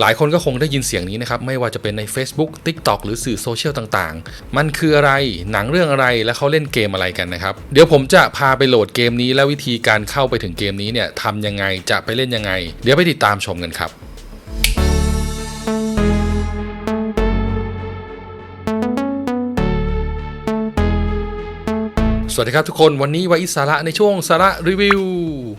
หลายคนก็คงได้ยินเสียงนี้นะครับ ไม่ว่าจะเป็นใน Facebook TikTok หรือสื่อโซเชียลต่างๆ มันคืออะไรหนังเรื่องอะไรและเขาเล่นเกมอะไรกันนะครับ เดี๋ยวผมจะพาไปโหลดเกมนี้ และวิธีการเข้าไปถึงเกมนี้เนี่ยทำยังไงจะไปเล่นยังไง เดี๋ยวไปติดตามชมกันครับสวัสดีครับทุกคนวันนี้ไว้สาระในช่วงสาระรีวิว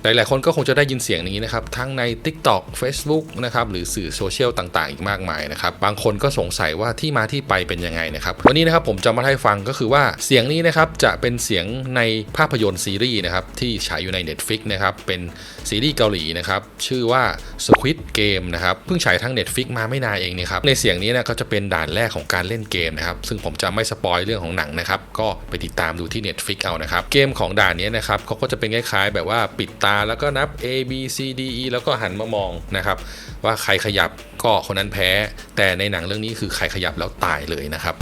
หลาย ๆ คนก็คงจะได้ยินเสียงนี้นะครับ ทั้งใน TikTok Facebook นะครับหรือสื่อโซเชียลต่าง ๆ อีกมากมายนะครับ บางคนก็สงสัยว่าที่มาที่ไปเป็นยังไงนะครับ วันนี้นะครับผมจะมาให้ฟังก็คือว่าเสียงนี้นะครับจะเป็นเสียงในภาพยนตร์ซีรีส์นะครับที่ฉายอยู่ใน Netflix นะครับเป็นซีรีส์เกาหลีนะครับชื่อว่า Squid Game นะครับเพิ่งฉายทั้ง Netflix มาไม่นานเองนะครับในเสียงนี้นะก็จะเป็นด่านแรกของการเล่นเกมนะครับซึ่งผมจะไม่สปอยเรื่องของหนังนะครับก็ไปติดตามดูที่ Netflix เอานะครับเกมของด่านนี้นะครับเขาก็จะเป็นคล้ายๆ แบบว่าปิดตาแล้วก็นับ A B C D E แล้วก็หันมามองนะครับ ว่าใครขยับก็คนนั้นแพ้ แต่ในหนังเรื่องนี้คือใครขยับแล้วตายเลยนะครับ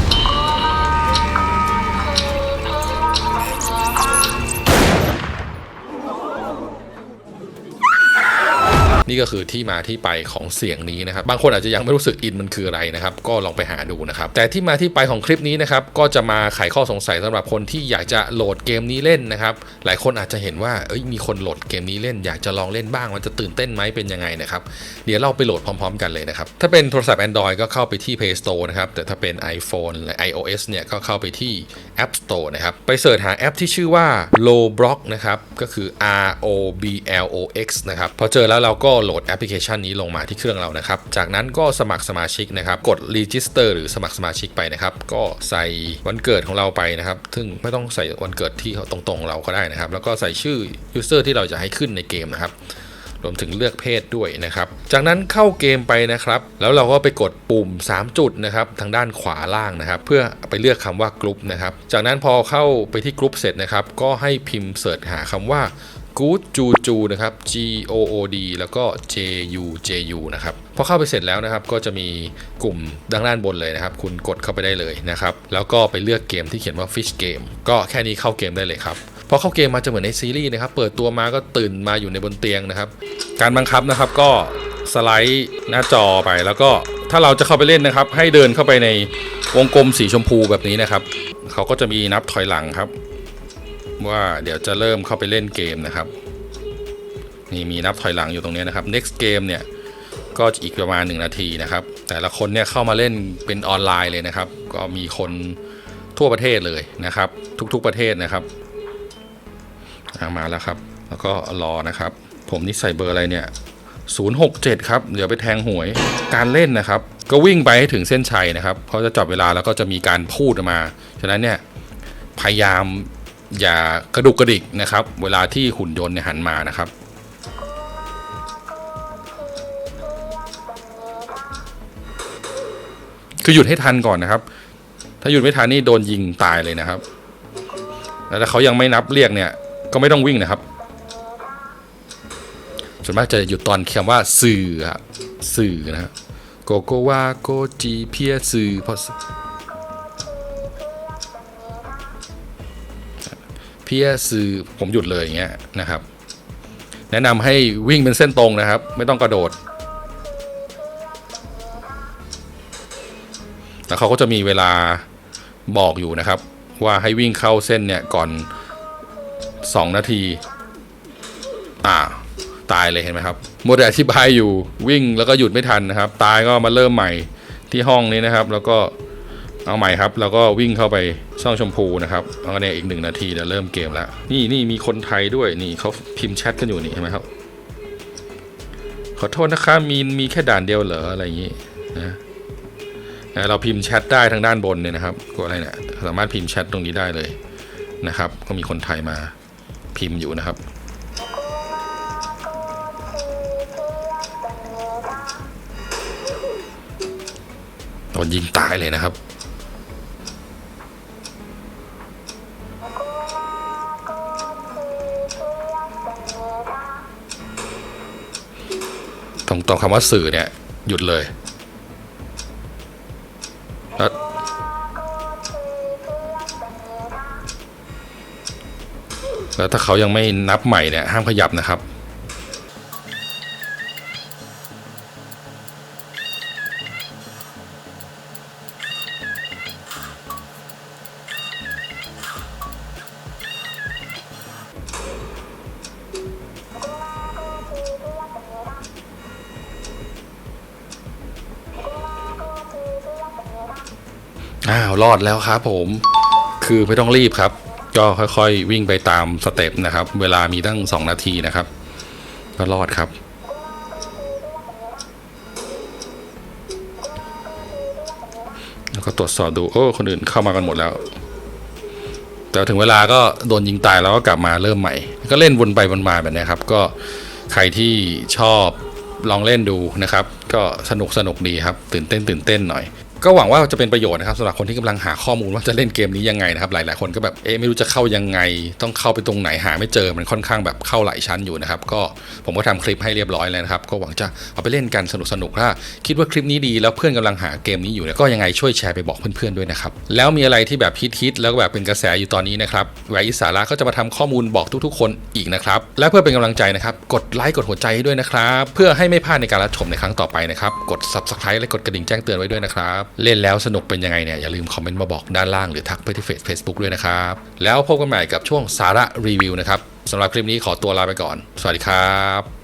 นี่ก็คือที่มาที่ไปของเสียงนี้นะครับ บางคนอาจจะยังไม่รู้สึกอินมันคืออะไรนะครับ ก็ลองไปหาดูนะครับ แต่ที่มาที่ไปของคลิปนี้นะครับ ก็จะมาไขข้อสงสัยสำหรับคนที่อยากจะโหลดเกมนี้เล่นนะครับ หลายคนอาจจะเห็นว่าเอ้ยมีคนโหลดเกมนี้เล่น อยากจะลองเล่นบ้าง มันจะตื่นเต้นไหมเป็นยังไงนะครับ เดี๋ยวเราไปโหลดพร้อม ๆ กันเลยนะครับ ถ้าเป็นโทรศัพท์ Android ก็เข้าไปที่ Play Store นะครับ แต่ถ้าเป็น iPhone และ iOS เนี่ยก็เข้าไปที่ App Store นะครับ ไปเสิร์ชหาแอปที่ชื่อว่า Roblox นะครับ ก็คือ R O B L O X นะครับ พอเจอแล้วเราก็โหลดแอปพลิเคชันนี้ลงมาที่เครื่องเรานะครับ จากนั้นก็สมัครสมาชิกนะครับ กด Register หรือสมัครสมาชิกไปนะครับ ก็ใส่วันเกิดของเราไปนะครับ ซึ่งไม่ต้องใส่วันเกิดที่ตรงๆเราก็ได้นะครับ แล้วก็ใส่ชื่อ user ที่เราจะให้ขึ้นในเกมนะครับรวมถึงเลือกเพศด้วยนะครับ จากนั้นเข้าเกมไปนะครับ แล้วเราก็ไปกดปุ่ม 3 จุดนะครับ ทางด้านขวาล่างนะครับ เพื่อไปเลือกคำว่ากรุ๊ปนะครับ จากนั้นพอเข้าไปที่กรุ๊ปเสร็จนะครับ ก็ให้พิมพ์เสิร์ชหาคำว่า good จูจูนะครับ G O O D แล้วก็ J U J U นะครับพอเข้าไปเสร็จแล้วนะครับก็จะมีกลุ่มด้านด้านบนเลยนะครับ คุณกดเข้าไปได้เลยนะครับ แล้วก็ไปเลือกเกมที่เขียนว่า Fish Game ก็แค่นี้เข้าเกมได้เลยครับพอเข้าเกมมาจะเหมือนในซีรีส์นะครับ เปิดตัวมาก็ตื่นมาอยู่ในบนเตียงนะครับ การบังคับนะครับก็สไลด์หน้าจอไปแล้วก็ถ้าเราจะเข้าไปเล่นนะครับ ให้เดินเข้าไปในวงกลมสีชมพูแบบนี้นะครับ เขาก็จะมีนับถอยหลังครับ ว่าเดี๋ยวจะเริ่มเข้าไปเล่นเกมนะครับ นี่มีนับถอยหลังอยู่ตรงนี้นะครับ next game เนี่ยก็อีกประมาณ 1 นาทีนะครับ แต่ละคนเนี่ยเข้ามาเล่นเป็นออนไลน์เลยนะครับ ก็มีคนทั่วประเทศเลยนะครับ ทุกๆประเทศนะครับมาแล้วครับ แล้วก็รอนะครับ ผมนี่ใส่เบอร์อะไรเนี่ย067 ครับ เดี๋ยวไปแทงหวย การเล่นนะครับ ก็วิ่งไปให้ถึงเส้นชัยนะครับเขาจะจับเวลาแล้วก็จะมีการพูดออกมา ฉะนั้นเนี่ย พยายาม อย่ากระดุกกระดิกนะครับ เวลาที่หุ่นยนต์เนี่ยหันมานะครับ คือหยุดให้ทันก่อนนะครับ ถ้าหยุดไม่ทันนี่โดนยิงตายเลยนะครับ แล้วถ้าเขายังไม่นับเรียกเนี่ย ก็ไม่ต้องวิ่งนะครับส่วนมากจะหยุดตอนคำว่าสื่อครับสื่อนะครับโกโกวาโกจีเพียสื่อพอ พียสื่อผมหยุดเลยอย่างเงี้ยนะครับ แนะนำให้วิ่งเป็นเส้นตรงนะครับ ไม่ต้องกระโดดแล้วเขาก็จะมีเวลาบอกอยู่นะครับ ว่าให้วิ่งเข้าเส้นเนี่ยก่อน 2 นาที อ่า ตายเลยเห็นไหมครับหมดแต่อธิบายอยู่วิ่งแล้วก็หยุดไม่ทันนะครับ ตายก็มาเริ่มใหม่ที่ห้องนี้นะครับ แล้วก็ เอาใหม่ครับ แล้วก็วิ่งเข้าไปช่องชมพูนะครับเอาเนี่ยอีกหนึ่งนาทีเดี๋ยวเริ่มเกมแล้ว นี่นี่มีคนไทยด้วยนี่เขาพิมพ์แชทกันอยู่นี่เห็นไหมครับ ขอโทษนะคะมีมีแค่ด่านเดียวเหรออะไรอย่างนี้นะนะเราพิมพ์แชทได้ทางด้านบนเนี่ยนะครับก็อะไรเนี่ยสามารถพิมพ์แชทตรงนี้ได้เลยนะครับ ก็มีคนไทยมาพิมพ์อยู่นะครับโดนยิงตายเลยนะครับ รงตรงคำว่าสื่อเนี่ย หยุดเลยแล้วแล้วถ้าเขายังไม่นับใหม่เนี่ย ห้ามขยับนะครับ อ้าวรอดแล้วครับผมคือไม่ต้องรีบครับ ก็ค่อยๆ วิ่งไปตามสเต็ปนะครับ เวลามีตั้ง 2 นาทีนะครับ ก็รอดครับ แล้วก็ตรวจสอบดูโอ้คนอื่นเข้ามากันหมดแล้ว แต่ถึงเวลาก็โดนยิงตายแล้วก็กลับมาเริ่มใหม่ ก็เล่นวนไปวนมาแบบนี้ครับ ก็ใครที่ชอบลองเล่นดูนะครับ ก็สนุกสนุกดีครับ ตื่นเต้นตื่นเต้นหน่อย ก็หวังว่าจะเป็นประโยชน์นะครับสำหรับคนที่กำลังหาข้อมูลว่าจะเล่นเกมนี้ยังไงนะครับหลาย ๆ คนก็แบบเอ๊ะไม่รู้จะเข้ายังไง ต้องเข้าไปตรงไหนหาไม่เจอมันค่อนข้างแบบเข้าหลายชั้นอยู่นะครับก็ผมก็ทำคลิปให้เรียบร้อยแล้วนะครับก็หวังจะเอาไปเล่นกันสนุกสนุกๆถ้าคิดว่าคลิปนี้ดีแล้วเพื่อนกำลังหาเกมนี้อยู่เนี่ยก็ยังไงช่วยแชร์ไปบอกเพื่อน ๆ ด้วยนะครับแล้วมีอะไรที่แบบฮิตๆแล้วก็แบบเป็นกระแสอยู่ตอนนี้นะครับไวอิสาระก็จะมาทำข้อมูลบอกทุก ๆ คนอีกนะครับและเพื่อเป็นกำลังใจนะครับกดไลค์กดหัวใจให้ด้วยนะครับเพื่อให้ไม่พลาดในการรับชมในครั้งต่อไปนะครับกด subscribe และกดกระดิ่งแจ้งเตือนไว้ด้วยนะครับเล่นแล้วสนุกเป็นยังไงเนี่ยอย่าลืมคอมเมนต์มาบอกด้านล่างหรือทักไปที่เฟซเฟซบุ๊กด้วยนะครับ แล้วพบกันใหม่กับช่วงสาระรีวิวนะครับสำหรับคลิปนี้ขอตัวลาไปก่อน สวัสดีครับ